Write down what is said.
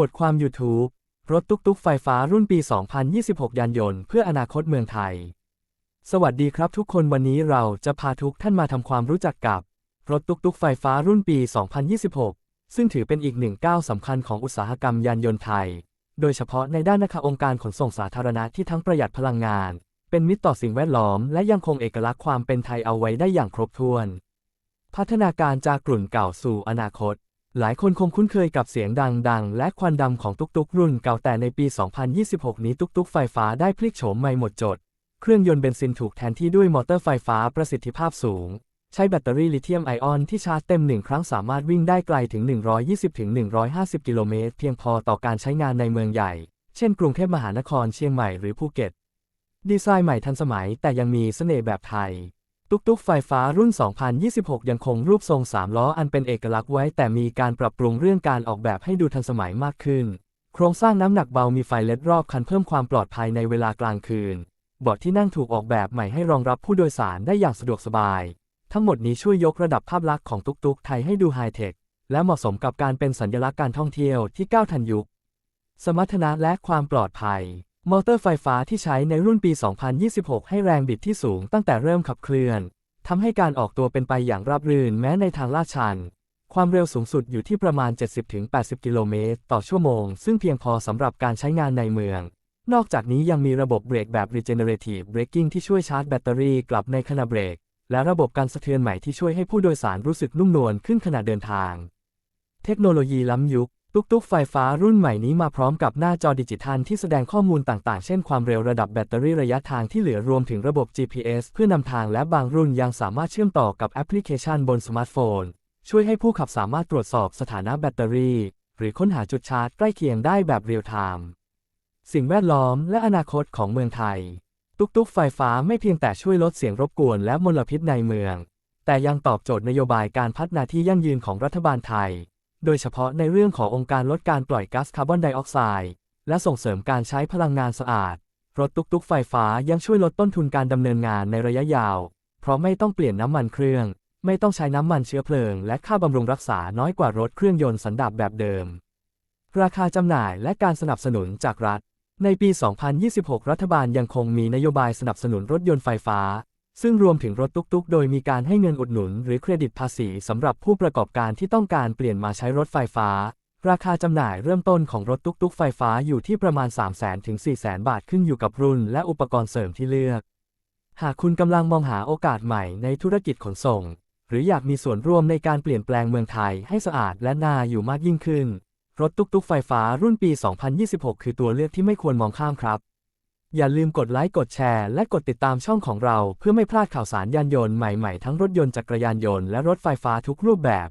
บทความ YouTube รถตุ๊กตุ๊กไฟฟ้ารุ่นปี 2026 ยานยนต์เพื่ออนาคตเมืองไทย สวัสดีครับทุกคนวันนี้เราจะพาทุกท่านมาทำความรู้จักกับ รถตุ๊กตุ๊กไฟฟ้ารุ่นปี 2026 ซึ่งถือเป็นอีกหนึ่งก้าวสำคัญของอุตสาหกรรมยานยนต์ไทย โดยเฉพาะในด้านนะคะองค์การขนส่งสาธารณะที่ทั้งประหยัดพลังงาน เป็นมิตรต่อสิ่งแวดล้อม และยังคงเอกลักษณ์ความเป็นไทยเอาไว้ได้อย่างครบถ้วน พัฒนาการจากกลุ่นเก่าสู่อนาคต หลายคนคงคุ้นเคยกับเสียงดังๆ และควันดำของตุกตุกรุ่นเก่าแต่ในปี 2026 นี้ตุกตุกไฟฟ้าได้พลิกโฉมใหม่หมดจด เครื่องยนต์เบนซินถูกแทนที่ด้วยมอเตอร์ไฟฟ้าประสิทธิภาพสูง ใช้แบตเตอรี่ลิเธียมไอออนที่ชาร์จเต็มหนึ่งครั้งสามารถวิ่งได้ไกลถึง 120-150 กิโลเมตร เพียงพอต่อการใช้งานในเมืองใหญ่ เช่น กรุงเทพมหานครเชียงใหม่หรือภูเก็ต ดีไซน์ใหม่ทันสมัยแต่ยังมีเสน่ห์แบบไทย ตุกตุกไฟฟ้ารุ่น 2026 ยังคงรูปทรง3ล้ออันเป็นเอกลักษณ์ไว้ แต่มีการปรับปรุงเรื่องการออกแบบให้ดูทันสมัยมากขึ้น โครงสร้างน้ำหนักเบามีไฟเลดรอบคันเพิ่มความปลอดภัยในเวลากลางคืนเบาะที่นั่งถูกออกแบบใหม่ให้รองรับผู้โดยสารได้อย่างสะดวกสบาย ทั้งหมดนี้ช่วยยกระดับภาพลักษณ์ของตุกตุกไทยให้ดูไฮเทคและเหมาะสมกับการเป็นสัญลักษณ์การท่องเที่ยวที่ก้าวทันยุค สมรรถนะและความปลอดภัย มอเตอร์ไฟฟ้าที่ใช้ในรุ่นปี 2026 ให้แรงบิดที่สูงตั้งแต่เริ่มขับเคลื่อน ทำให้การออกตัวเป็นไปอย่างราบรื่นแม้ในทางลาดชัน ความเร็วสูงสุดอยู่ที่ประมาณ 70-80 กิโลเมตรต่อชั่วโมง ซึ่งเพียงพอสำหรับการใช้งานในเมือง นอกจากนี้ยังมีระบบเบรกแบบ regenerative braking ที่ช่วยชาร์จแบตเตอรี่กลับในขณะเบรก และระบบการสะเทือนใหม่ที่ช่วยให้ผู้โดยสารรู้สึกนุ่มนวลขึ้นขณะเดินทาง เทคโนโลยีล้ำยุค ตุกตุกไฟฟ้ารุ่นใหม่นี้มาพร้อมกับหน้าจอดิจิทัลที่แสดงข้อมูลต่างๆ เช่นความเร็วระดับแบตเตอรี่ระยะทางที่เหลือรวมถึงระบบ GPS เพื่อนำทางและบางรุ่นยังสามารถเชื่อมต่อกับแอปพลิเคชันบนสมาร์ทโฟน ช่วยให้ผู้ขับสามารถตรวจสอบสถานะแบตเตอรี่ หรือค้นหาจุดชาร์จใกล้เคียงได้แบบเรียลไทม์สิ่งแวดล้อมและอนาคตของเมืองไทย ตุกตุกไฟฟ้าไม่เพียงแต่ช่วยลดเสียงรบกวนและมลพิษในเมือง แต่ยังตอบโจทย์นโยบายการพัฒนาที่ยั่งยืนของรัฐบาลไทย โดยเฉพาะในเรื่องขององค์การลดการปล่อยก๊าซคาร์บอนไดออกไซด์และส่งเสริมการใช้พลังงานสะอาด รถตุกตุกไฟฟ้ายังช่วยลดต้นทุนการดำเนินงานในระยะยาว เพราะไม่ต้องเปลี่ยนน้ำมันเครื่อง ไม่ต้องใช้น้ำมันเชื้อเพลิง และค่าบำรุงรักษาน้อยกว่ารถเครื่องยนต์สันดาปแบบเดิม ราคาจำหน่ายและการสนับสนุนจากรัฐ ในปี 2026 รัฐบาลยังคงมีนโยบายสนับสนุนรถยนต์ไฟฟ้า ซึ่งรวมถึงรถตุกๆ โดยมีการให้เงินอุดหนุน หรือเครดิตภาษีสำหรับผู้ประกอบการที่ต้องการเปลี่ยนมาใช้รถไฟฟ้า ราคาจำหน่ายเริ่มต้นของรถตุกๆ ไฟฟ้าอยู่ที่ประมาณ 300,000ถึง400,000 บาทขึ้นอยู่กับรุ่นและอุปกรณ์เสริมที่เลือก หากคุณกำลังมองหาโอกาสใหม่ในธุรกิจขนส่ง หรืออยากมีส่วนร่วมในการเปลี่ยนแปลงเมืองไทยให้สะอาดและน่าอยู่มากยิ่งขึ้น รถตุกๆ ไฟฟ้ารุ่นปี 2026 คือตัวเลือกที่ไม่ควรมองข้ามครับ อย่าลืมกดไลค์กดแชร์และกดติดตามช่องของเรา เพื่อไม่พลาดข่าวสารยานยนต์ใหม่ๆ ทั้งรถยนต์จักรยานยนต์และรถไฟฟ้าทุกรูปแบบ